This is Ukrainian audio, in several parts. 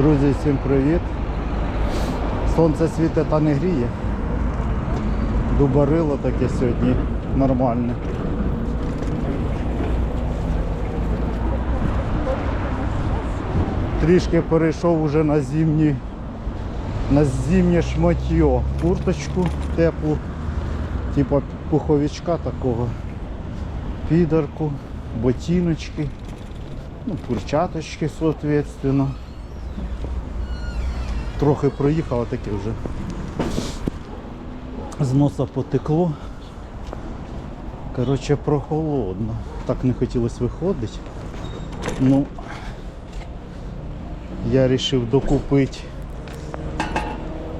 Друзі, всім привіт. Сонце світить та не гріє. Дубарило таке сьогодні нормальне. Трішки перейшов уже на зимні, на зимнє шматьо. Курточку теплу, типу пуховичка такого, підарку, ботиночки, ну, перчаточки, соответственно. Трохи проїхало таке вже. З носа потекло. Коротше, прохолодно. Так не хотілося виходити. Ну, я вирішив докупити.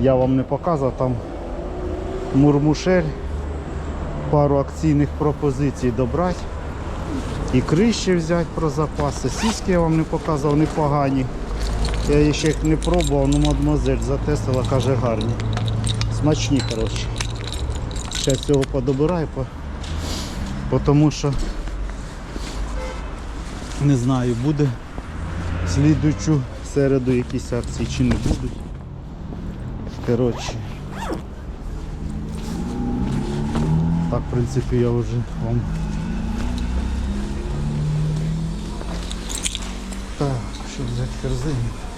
Я вам не показував там мурмушель, пару акційних пропозицій добрати. І криші взяти про запас. Сіськи я вам не показував, непогані. Я ще їх не пробував, ну мадемуазель затестила, каже гарні. Смачні, коротше. Зараз цього подобираю, по, тому що не знаю, буде слідуючу середу якісь акції чи не будуть. Коротше. Так, в принципі, я вже вам. Так, що взяти корзину?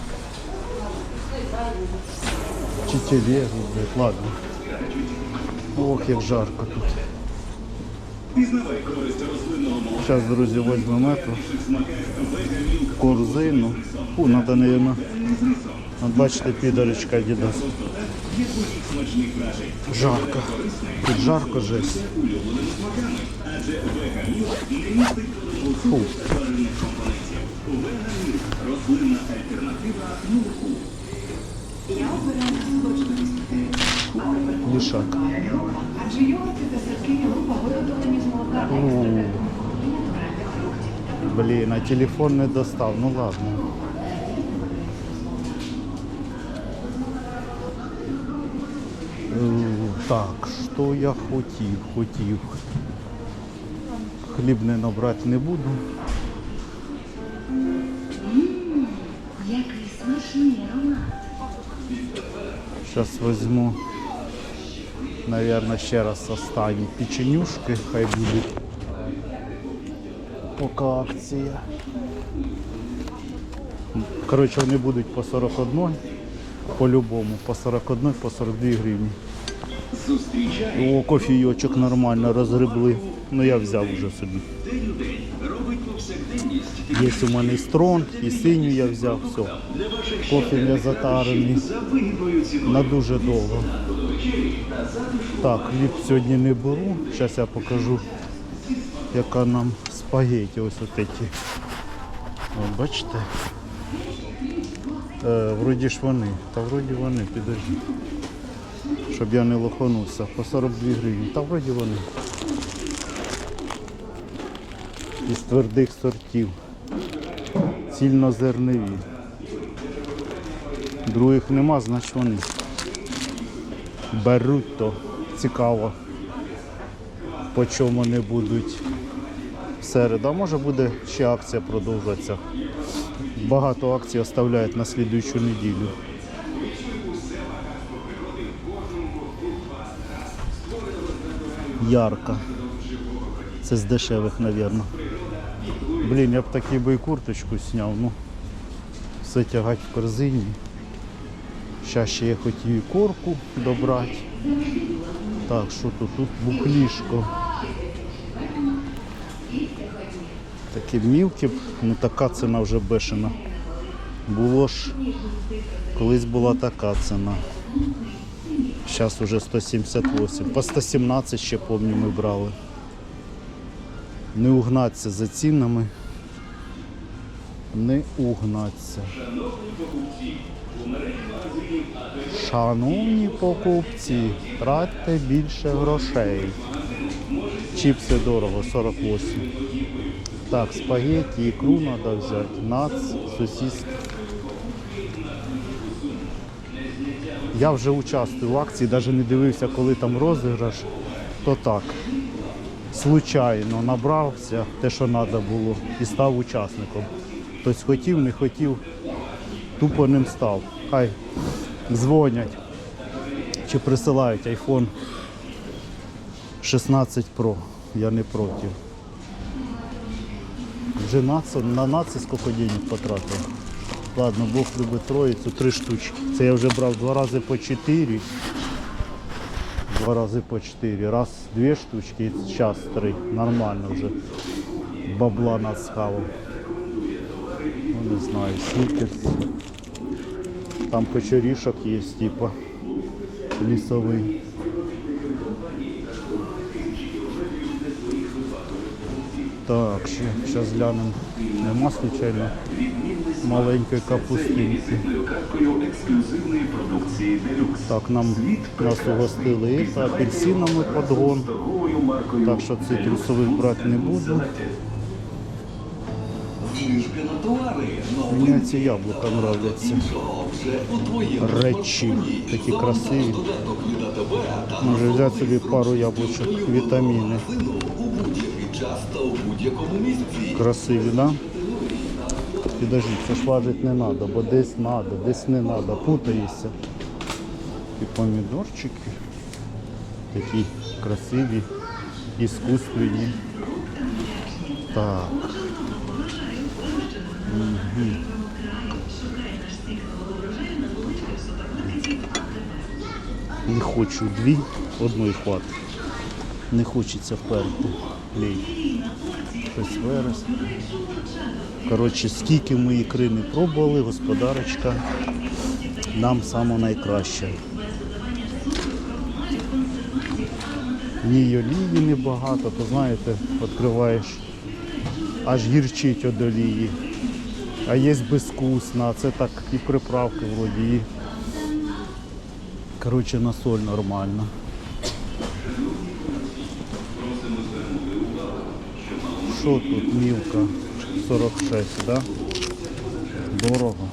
Чи телегу, блядь, ладно. Ох, як жарко тут. Зараз, друзі, візьмемо эту корзину. Фу, надо, наверное, от бачите, підорочка Adidas. Жарко. Тут жарко жесть. Фу. Лішак. Адже йогурти та сирки група виготовлені з молока. Ну, Блін, а телефон не достав, ну ладно. Е, Так, що я хотів, хотів. Хліб не набрати не буду. Який смачний аромат. Зараз візьму, наверное, ще раз останні печенюшки, хай будуть. Поки акція. Коротше, вони будуть по 41, по-любому, по 41, по 42 гривні. О, кофійочок нормально розгребли. Ну я взяв вже собі. Є у мене і стронг, і синю я взяв, все. Кофе не затарений. На дуже довго. Так, хліб сьогодні не беру. Зараз я покажу, яка нам спагеті ось от ці. От бачите? Е, вроді ж вони. Та вроді вони, підожди. Щоб я не лоханувся. По 42 гривні. Та вроді вони. Із твердих сортів. Цільнозернові. Других нема, значить вони. Беруть то. Цікаво. По чому вони будуть в середу. А може буде ще акція продовжуватися. Багато акцій оставляють на слідуючу неділю. Ярко. Це з дешевих, мабуть. Блін, я б таку би і курточку зняв, ну все тягати в корзині. Зараз ще я хотів і корку добрати. Так, що тут? Тут бухлішко. Такі мілкі, ну така ціна вже бешена. Було ж, колись була така ціна. Зараз вже 178. По 117 ще пам'ятаю ми брали. Не угнаться за цінами. Не угнаться. Шановні покупці, тратьте більше грошей. Чіпси дорого, 48. Так, спагетті, ікру треба взяти, нац, сосиски. Я вже участвую в акції, навіть не дивився, коли там розіграш, то так. Случайно набрався те, що треба було, і став учасником. Тобто хотів, не хотів, Тупо ним став. Хай дзвонять чи присилають iPhone 16 Pro. Я не проти. Вже наци, на наці скільки денег потратив. Ладно, Бог любить троїцю, три штучки. Це я вже брав два рази по чотири. Два рази по чотири. Раз дві штучки, зараз три. Нормально вже. Бабла надсхавав. Ну не знаю, снікерс. Там хоч орішок є, типа лісовий. Так, ще зараз глянемо. Нема случайно маленької капустинки. Так, нам нас угостили та апельсинами подгон. Так що цитрусових брати не буду. Мені ці яблука нравляться. Речі такі красиві. Може взяти собі пару яблучок, вітаміни. Красиві, да? Підожди, це ж важить не треба, бо десь треба, десь не треба, путаєшся. І помідорчики такі красиві, іскусственні. Так. Мгм. Не хочу дві, одної хватить. Не хочеться вперти. Щось верес. Коротше, скільки ми ікри не пробували, господарочка нам найкраще. Ні олії небагато, то знаєте, відкриваєш, аж гірчить від олії. А є безвкусна, це так і приправки вроді. Коротше, на соль нормально. Що тут мілка? 46, да? Дорого.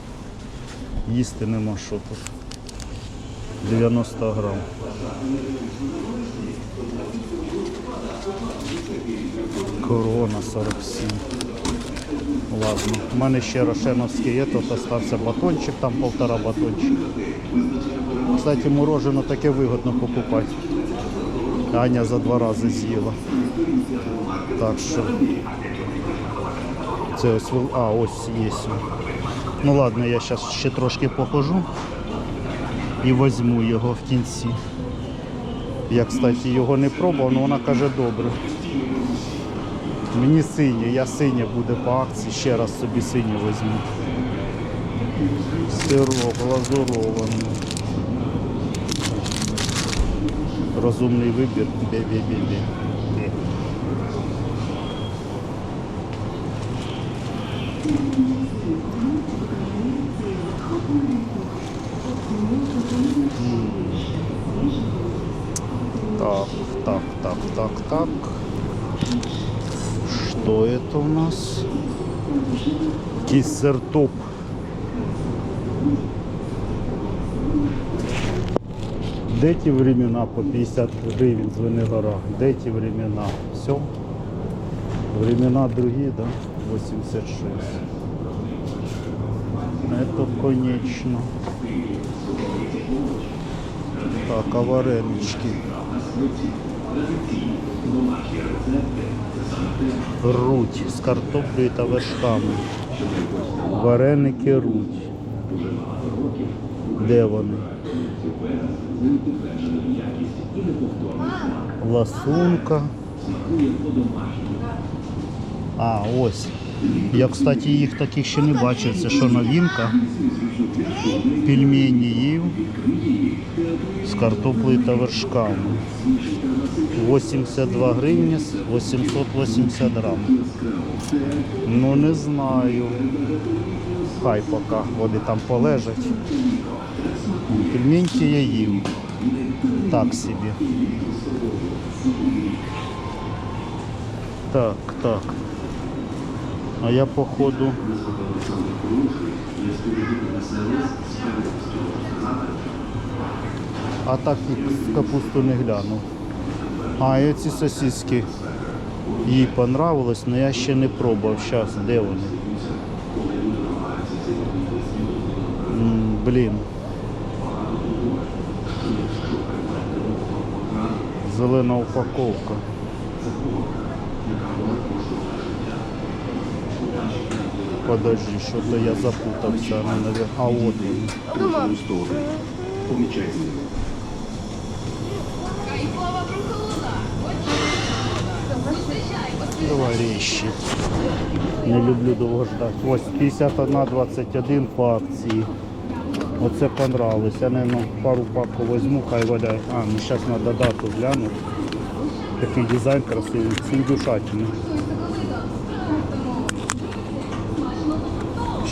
Їсти нема що тут. 90 грам. Корона 47. Ладно. У мене ще рошеновський є, тут остався батончик, там полтора батончика. Кстати, морожено таке вигодно покупати. Аня за два рази з'їла. Так що це ось а, ось є. Ну ладно, я зараз ще трошки похожу і візьму його в кінці. Я, кстати, його не пробував, але вона каже добре. Мені синє, я синє буде по акції, ще раз собі синє візьму. Сирок глазурований. Розумний вибір. Бі-бі-бі-бі. Бі. Так, так, так. Что это у нас? Кисертоп. Де ті времена по 50 гривень з Венегора? Де ті времена? Все? Времена другі, да? 86. Это конечно. Так, а варенички? Руть з картоплею та вершками. Вареники руть. Де вони? Ласунка. А, ось. Я, кстати, їх таких ще не бачив. Це що новинка? Пельмені їв з картоплею та вершками. 82 гривні, 880 грам. Ну не знаю. Хай поки вони там полежать. Пельменьки я їв. Так собі. Так, так. А я походу. А так в капусту не глянув. А, і ці сосиски їй понравилось, але я ще не пробував. Зараз, де вони? Блін. Зелена упаковка. Подожди, що-то я запутався. навер- А от він. Товариші. Не люблю довго ждати. Ось 51,21 по акції. Оце понравилось. Я, наверное, пару папку возьму, хай валяє. А, ну зараз треба дату глянути. Такий дизайн красивий, сіндюшатний.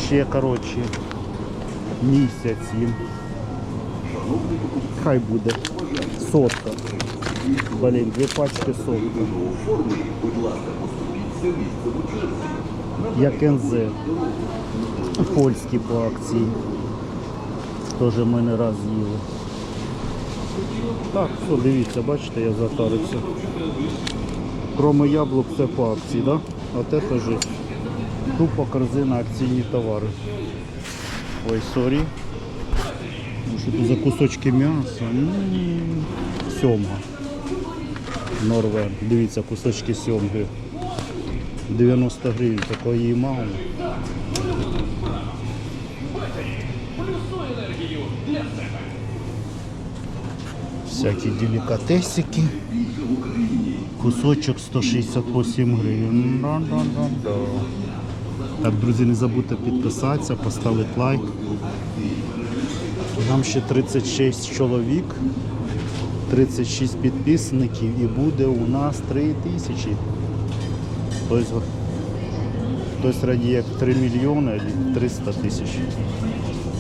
Ще, коротше, місяць їм. Хай буде. Сотка. Блін, дві пачки сотка. Як НЗ. Польські по акції. Теж ми не раз їли. Так, все, дивіться, бачите, я затарився. Кроме яблук це по акції, да? А те теж тупо корзина акційні товари. Ой, сорі. Ну, Що тут за кусочки м'яса? М, Сьомга. Норвен. Дивіться, кусочки сьомги. 90 гривень, такої мало. Всякі делікатесики. Кусочок 168 гривень. Да-да-да-да. Так, друзі, не забудьте підписатися, поставити лайк. Нам ще 36 чоловік, 36 підписників і буде у нас 3 тисячі. Тобто, хтось радіє як 3 мільйони або 300 тисяч.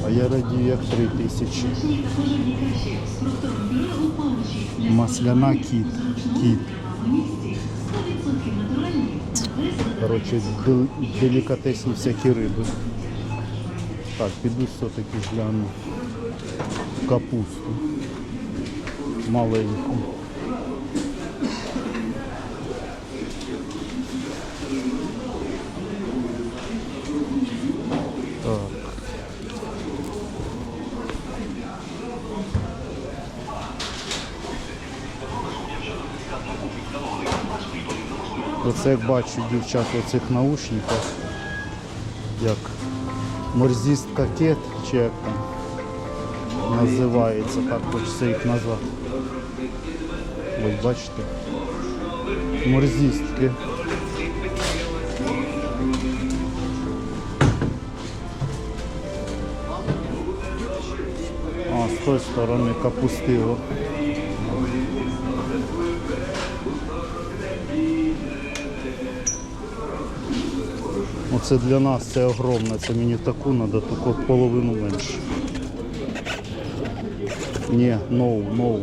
А я радію як 3 тисячі. Масляна кіт. Кіт. Коротше, дел- делікатесні всякі риби. Так, піду все-таки гляну капусту. Маленьку. Оце як бачу дівчат у цих наушниках, як морзіст кокет, чи як там називається, так хочеться їх назвати. Ось бачите. Морзістки. А, з тої сторони капустило. Оце для нас це огромне, це мені таку треба, тільки половину менше. Ні, ноу, ноу.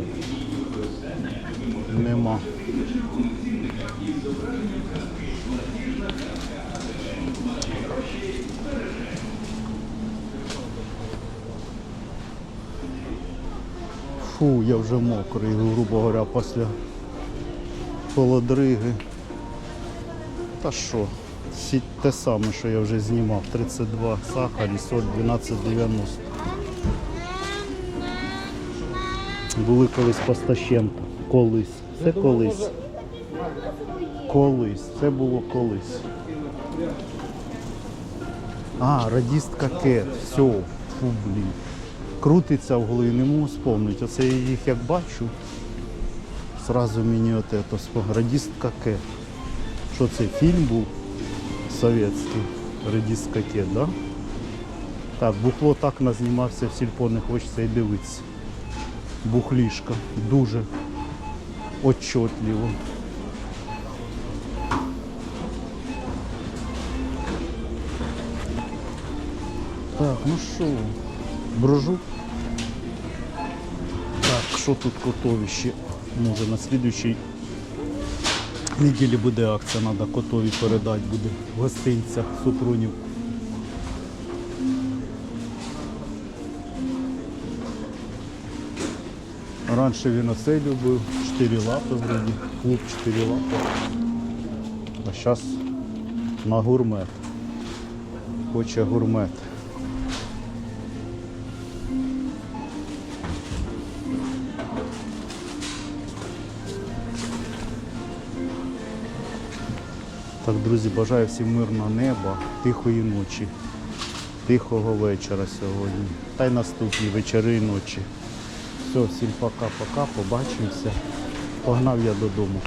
Нема. Фу, я вже мокрий, грубо говоря, після холодриги. Та що, те саме, що я вже знімав. 32 сахар і соль 12,90. Були колись постаченто. Колись. Це колись. Колись. Це було колись. А, радістка кет. Все. Фу, блін. Крутиться в голові, не можу вспомнити. Оце я їх як бачу. Сразу мені от спо- Радістка кет. Що це фільм був совєтський? Радістка кет, да? Так, бухло так назнімався в сільпо, не хочеться і дивитися. Бухлішка. Дуже отчетливо. Так, ну що, брожу. Так, що тут котові ще? Може на слідуючій неділі буде акція, треба котові передати буде гостинцях Супрунів. Раніше він оцей любив, 4 лапи вроді, клуб 4 лапи. А зараз на гурмет. Хоче гурмет. Так, друзі, бажаю всім мирного неба, тихої ночі, тихого вечора сьогодні. Та й наступні вечори і ночі. Все, всім пока-пока, побачимося. Погнав я додому.